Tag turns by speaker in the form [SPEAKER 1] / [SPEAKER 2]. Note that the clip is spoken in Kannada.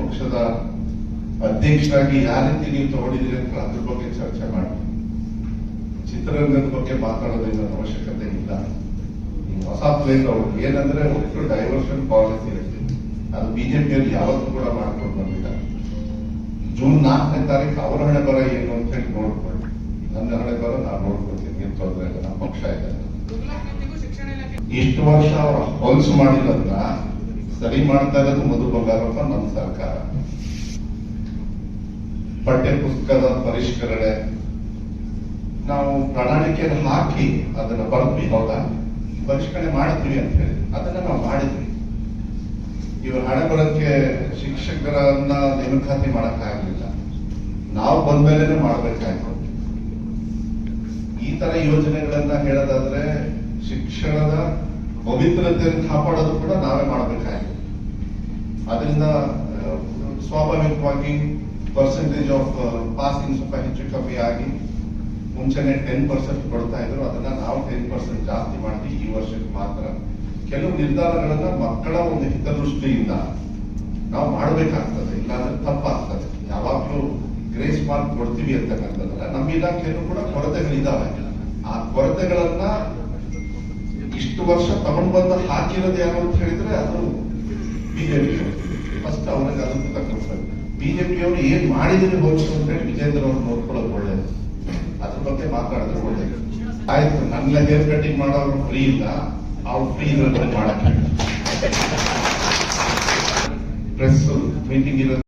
[SPEAKER 1] ಪಕ್ಷದ ಅಧ್ಯಕ್ಷರಾಗಿ ಯಾವ ರೀತಿ ನೀವು ತಗೊಂಡಿದ್ದೀರಿ ಅಂತ ಅದ್ರ ಬಗ್ಗೆ ಚರ್ಚೆ ಮಾಡಿ. ಚಿತ್ರರಂಗದ ಬಗ್ಗೆ ಮಾತಾಡೋದ್ರಿಂದ ಅವಶ್ಯಕತೆ ಇಲ್ಲ. ಹೊಸ ಪ್ಲೇಸ್ ಅವರು ಏನಂದ್ರೆ ಒಟ್ಟು ಡೈವರ್ಷನ್ ಪಾಲಿಸಿ ಅದು ಬಿಜೆಪಿಯಲ್ಲಿ ಯಾವತ್ತೂ ಕೂಡ ಮಾಡ್ಕೊಂಡು ಬಂದಿಲ್ಲ. ಜೂನ್ ನಾಲ್ಕನೇ ತಾರೀಕು ಅವರ ಹಣೆ ಬರ ಏನು ಅಂತ ಹೇಳಿ ನೋಡ್ಕೊಳ್ಳಿ. ನನ್ನ ಹಣೆ ಬರ ನಾನು ನೋಡ್ಕೊಳ್ತೀನಿ ಏನ್ ತೊಂದರೆ ಇಲ್ಲ. ನಮ್ಮ ಪಕ್ಷ ಇದೆ. ಇಷ್ಟು ವರ್ಷ ಅವ್ರ ಹೊಲಸು ಮಾಡಿರೋದನ್ನ ಸರಿ ಮಾಡ್ತಾ ಇರೋದು ಮಧು ಬಂಗಾರಪ್ಪ ನಮ್ಮ ಸರ್ಕಾರ. ಪಠ್ಯ ಪುಸ್ತಕದ ಪರಿಷ್ಕರಣೆ. ನಾವು ಪ್ರಣಾಳಿಕೆಯನ್ನು ಹಾಕಿ ಅದನ್ನ ಬರ್ತೀವಿ ಹೌದಾ? ಪರಿಷ್ಕರಣೆ ಮಾಡಿದ್ವಿ ಅಂತ ಹೇಳಿ. ಅದನ್ನ ನಾವು ಮಾಡಿದ್ವಿ. ಇವ್ರ ಹಣ ಬರೋಕ್ಕೆ ಶಿಕ್ಷಕರನ್ನ ನೇಮಕಾತಿ ಮಾಡಕ್ಕಾಗಲಿಲ್ಲ. ನಾವು ಬಂದ್ಮೇಲೆ ಮಾಡಬೇಕಾಯ್ತು. ಈ ತರ ಯೋಜನೆಗಳನ್ನ ಹೇಳೋದಾದ್ರೆ ಶಿಕ್ಷಣದ ಪವಿತ್ರತೆಯನ್ನು ಕಾಪಾಡೋದು ಕೂಡ ನಾವೇ ಮಾಡಬೇಕಾಗಿದೆ ಅದರಿಂದ ಸ್ವಾಭಾವಿಕವಾಗಿ ಪರ್ಸೆಂಟೇಜ್ ಆಫ್ ಪಾಸಿಂಗ್ ಸ್ವಲ್ಪ ಹೆಚ್ಚು ಕಮ್ಮಿ ಆಗಿ ಮುಂಚೆನೆ ಟೆನ್ ಪರ್ಸೆಂಟ್ ಕೊಡ್ತಾ ಇದ್ರು. ಅದನ್ನ ನಾವು ಟೆನ್ ಪರ್ಸೆಂಟ್ ಜಾಸ್ತಿ ಮಾಡಿ ಈ ವರ್ಷಕ್ಕೆ ಮಾತ್ರ. ಕೆಲವು ನಿರ್ಧಾರಗಳನ್ನ ಮಕ್ಕಳ ಒಂದು ಹಿತದೃಷ್ಟಿಯಿಂದ ನಾವು ಮಾಡಬೇಕಾಗ್ತದೆ. ಇಲ್ಲಾಂದ್ರೆ ತಪ್ಪಾಗ್ತದೆ. ಯಾವಾಗ್ಲೂ ಗ್ರೇಸ್ ಮಾರ್ಕ್ ಕೊಡ್ತೀವಿ ಅಂತಕ್ಕಂಥದ್ದಲ್ಲ. ನಮ್ಮ ಇಲಾಖೆಯಲ್ಲೂ ಕೂಡ ಕೊರತೆಗಳಿದ್ದಾವೆ ಆ ಕೊರತೆಗಳನ್ನ ಇಷ್ಟು ವರ್ಷ ತಗೊಂಡ್ ಬಂದು ಹಾಕಿರೋದು ಯಾರು ಅಂತ ಹೇಳಿದ್ರೆ ಅದು ಬಿಜೆಪಿ ಫಸ್ಟ್ ಅವನಿಗೆ ಅದಕ್ಕೆ ಕೊಡ್ತಾರೆ ಬಿಜೆಪಿ ಅವರು ಏನ್ ಮಾಡಿದ್ರೆ ಹೋಗ್ತು ಅಂತ ಹೇಳಿ ವಿಜೇಂದ್ರ ಅವ್ರು ನೋಡ್ಕೊಳ್ಳೋದು ಒಳ್ಳೇದು. ಅದ್ರ ಬಗ್ಗೆ ಮಾತಾಡಿದ್ರೆ ಒಳ್ಳೇದು. ಆಯ್ತು ನನ್ನ ಹೇರ್ ಕಟಿಂಗ್ ಮಾಡೋರು ಫ್ರೀ ಇಲ್ಲ. ಅವ್ರು ಫ್ರೀ ಇರೋದ್ರಲ್ಲಿ ಮಾಡಕ್ಕೆ ಪ್ರೆಸ್ ಮೀಟಿಂಗ್ ಇರೋದು.